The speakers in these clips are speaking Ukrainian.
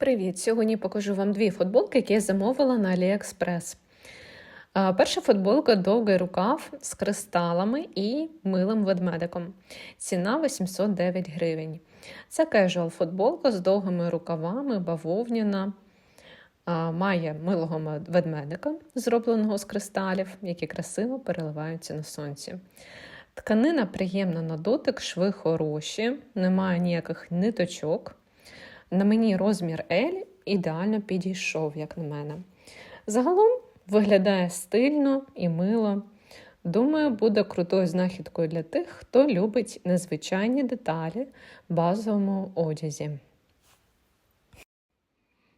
Привіт! Сьогодні покажу вам дві футболки, які я замовила на AliExpress. Перша футболка довгий рукав з кристалами і милим ведмедиком. Ціна 809 гривень. Це кежуал футболка з довгими рукавами, бавовняна. Має милого ведмедика, зробленого з кристалів, які красиво переливаються на сонці. Тканина приємна на дотик, шви хороші, немає ніяких ниточок. На мені розмір L ідеально підійшов, як на мене. Загалом виглядає стильно і мило. Думаю, буде крутою знахідкою для тих, хто любить незвичайні деталі в базовому одязі.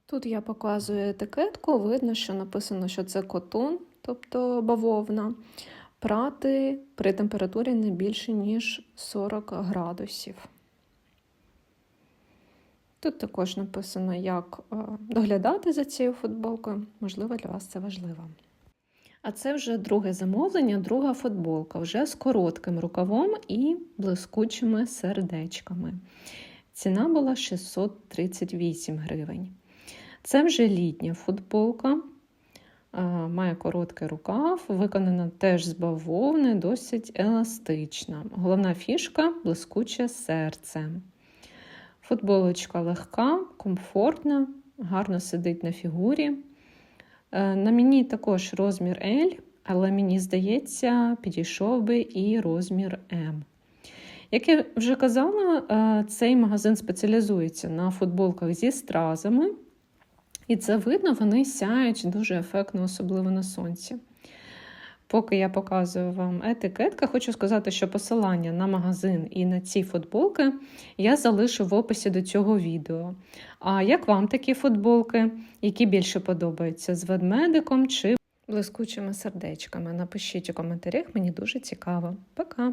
Тут я показую етикетку, видно, що написано, що це котон, тобто бавовна. Прати при температурі не більше, ніж 40 градусів. Тут також написано, як е, доглядати за цією футболкою. Можливо, для вас це важливо. А це вже друге замовлення, друга футболка, вже з коротким рукавом і блискучими сердечками. Ціна була 638 гривень. Це вже літня футболка, е, має короткий рукав, виконана теж з бавовни, досить еластична. Головна фішка блискуче серце. Футболочка легка, комфортна, гарно сидить на фігурі. Е, На мені також розмір L, але мені здається, підійшов би і розмір М. Як я вже казала, е, цей магазин спеціалізується на футболках зі стразами, і це видно, вони сяють дуже ефектно, особливо на сонці. Поки я показую вам етикетка, хочу сказати, що посилання на магазин і на ці футболки я залишу в описі до цього відео. А як вам такі футболки, які більше подобаються з ведмедиком чи блискучими сердечками? Напишіть у коментарях, мені дуже цікаво. Пока!